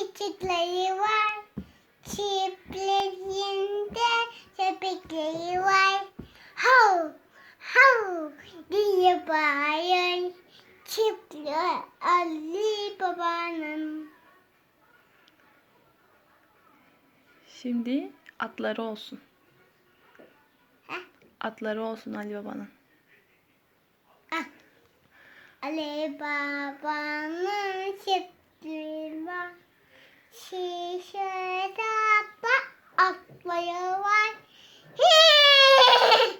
bisikleri var. Çiftliğinde köpekleri var. Hav hav diye bağırır. Çiftli Ali babanın. Şimdi atları olsun. Heh. Atları olsun Ali Baba'nın. Ah. Ali babanın çiftliği var. Şişede bak atları var. Hii,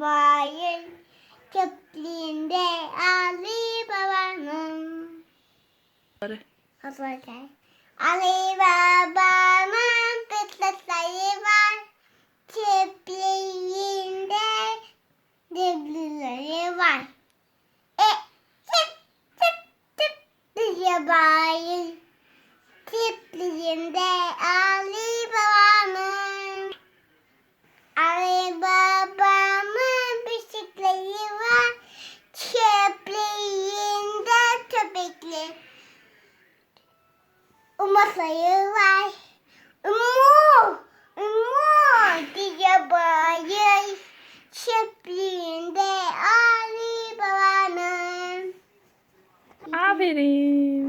bağırır. Çiftliğinde Ali babanın. Ali babanın bisikletleri var. Çiftliğinde deblileri var. E, çıp çıp çıp diye bağırır. Çiftliğinde Ali Uma sayı var. Umu, umu diye bayır. Çiftliğinde Ali babanın. Aferin.